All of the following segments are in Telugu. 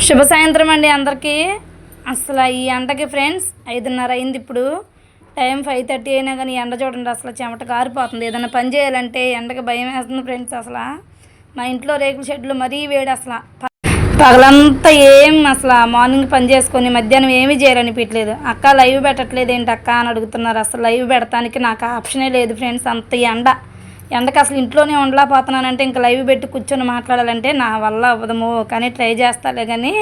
శుభ సాయంత్రం అండి అందరికీ. అసలు ఈ ఎండకి ఫ్రెండ్స్ ఐదున్నర అయింది ఇప్పుడు. టైం ఫైవ్ థర్టీ అయినా కానీ ఎండ చూడండి అసలు చెమట కారిపోతుంది. ఏదైనా పని చేయాలంటే ఎండకి భయం వేస్తుంది ఫ్రెండ్స్ అసలు. మా ఇంట్లో రేకుల షెడ్లు మరీ వేడి అసలు. పగలంతా ఏం అసలు మార్నింగ్ పని చేసుకొని మధ్యాహ్నం ఏమీ చేయాలనిపించలేదు అక్క లైవ్ పెట్టట్లేదు ఏంటి అక్క అని అడుగుతున్నారు. అసలు లైవ్ పెడతానికి నాకు ఆప్షనే లేదు ఫ్రెండ్స్ అంత ఎండ. ఎందుకు అసలు ఇంట్లోనే ఉండలేకపోతున్నానంటే ఇంకా లైవ్ పెట్టి కూర్చొని మాట్లాడాలంటే నా వల్ల అవ్వదము కానీ ట్రై చేస్తాలే కానీ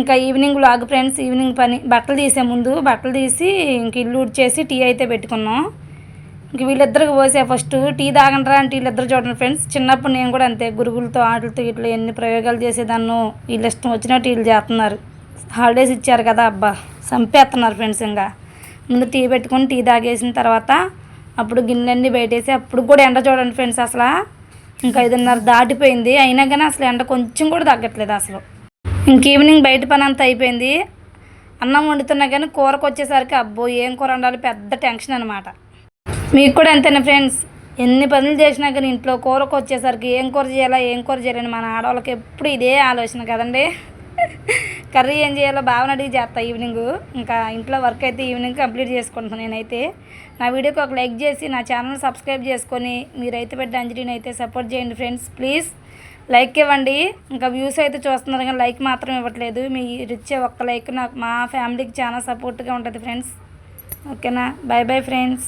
ఇంకా ఈవినింగ్ లాగ్ ఫ్రెండ్స్ ఈవినింగ్ పని. బట్టలు తీసే ముందు బట్టలు తీసి ఇంక ఇల్లు చేసి టీ అయితే పెట్టుకున్నాం. ఇంక వీళ్ళిద్దరికి పోసే ఫస్ట్ టీ తాగంటారా అంటే వీళ్ళిద్దరు చూడండి ఫ్రెండ్స్. చిన్నప్పుడు నేను కూడా అంతే గురుగులతో ఆటలతో ఇట్లా ఎన్ని ప్రయోగాలు చేసేదాన్నో. వీళ్ళు ఇష్టం వచ్చినట్టు వీళ్ళు చేస్తున్నారు. హాలిడేస్ ఇచ్చారు కదా అబ్బా చంపేస్తున్నారు ఫ్రెండ్స్ ఇంకా. ముందు టీ పెట్టుకొని టీ తాగేసిన తర్వాత అప్పుడు గిన్నెలన్నీ బయటేసి అప్పుడు కూడా ఎండ చూడండి ఫ్రెండ్స్ అసలు. ఇంకా ఐదున్నర దాటిపోయింది. అయినా కానీ అసలు ఎండ కొంచెం కూడా తగ్గట్లేదు అసలు. ఇంక ఈవినింగ్ బయట పని అంతా అయిపోయింది. అన్నం వండుతున్నా కానీ కూరకు వచ్చేసరికి అబ్బో ఏం కూర వండాలి పెద్ద టెన్షన్ అనమాట మీకు కూడా అంతేనా ఫ్రెండ్స్? ఎన్ని పనులు చేసినా కానీ ఇంట్లో కూరకు వచ్చేసరికి ఏం కూర చేయాలా ఏం కూర చేయాలని మన ఆడవాళ్ళకి ఎప్పుడు ఇదే ఆలోచన కదండి. కర్రీ ఏం చేయాలో భావన అడిగి చేస్తా ఈవినింగ్. ఇంకా ఇంట్లో వర్క్ అయితే ఈవినింగ్ కంప్లీట్ చేసుకుంటున్నాను నేనైతే. నా వీడియోకి ఒక లైక్ చేసి నా ఛానల్ సబ్స్క్రైబ్ చేసుకొని మీరైతే పెద్ద అంజలిని అయితే సపోర్ట్ చేయండి ఫ్రెండ్స్ ప్లీజ్. లైక్ ఇవ్వండి. ఇంకా వ్యూస్ అయితే చూస్తున్నారు కానీ లైక్ మాత్రం ఇవ్వట్లేదు. మీరు ఇచ్చే ఒక్క లైక్ నాకు మా ఫ్యామిలీకి చాలా సపోర్ట్గా ఉంటుంది ఫ్రెండ్స్. ఓకేనా? Bye bye friends.